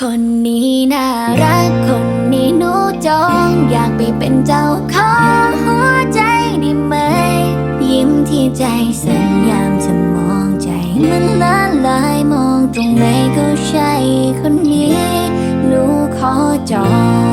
คนนี้น่ารัก คนนี้หนูจอง อยากไปเป็นเจ้าของหัวใจได้ไหม ยิ้มที่ใจสัญญามจะมองใจ มันละลายมองตรงไหนก็ใช่คนนี้ หนูขอจอง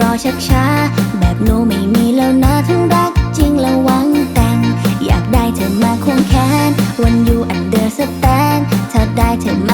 รอชักช้า แบบหนูไม่มีแล้วนะทั้งรักจริงและหวังแต่ง อยากได้เธอมาควงแขน วันอยู่อันเดอร์สแตนถ้าได้เธอมา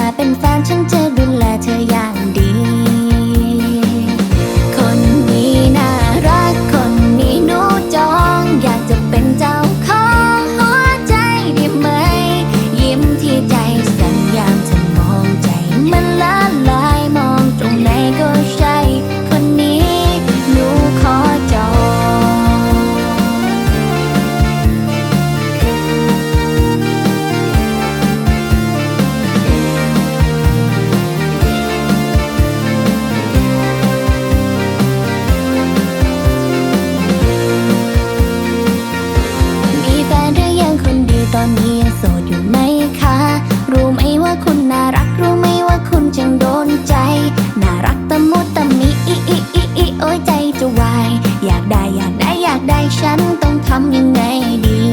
ฉันต้องทำยังไงดี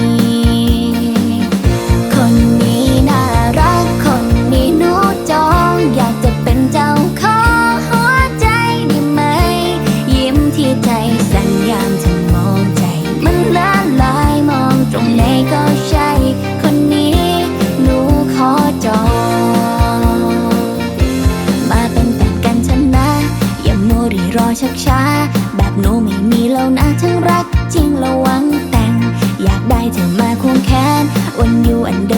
คนนี้น่ารัก คนนี้หนูจอง อยากจะเป็นเจ้าของหัวใจได้ไหม ยิ้มที่ใจสัญญามจะมองใจ มันละลายมองตรงไหนก็ใช่ คนนี้หนูขอจอง มาเป็นแฟนกันเถอะนะ อย่ามัวรีรอชักช้า แบบหนูไม่มีแล้วนะทั้งรัก จริงและหวังแต่ง อยากได้เธอมาควงแขน วันอยู่อันเดิ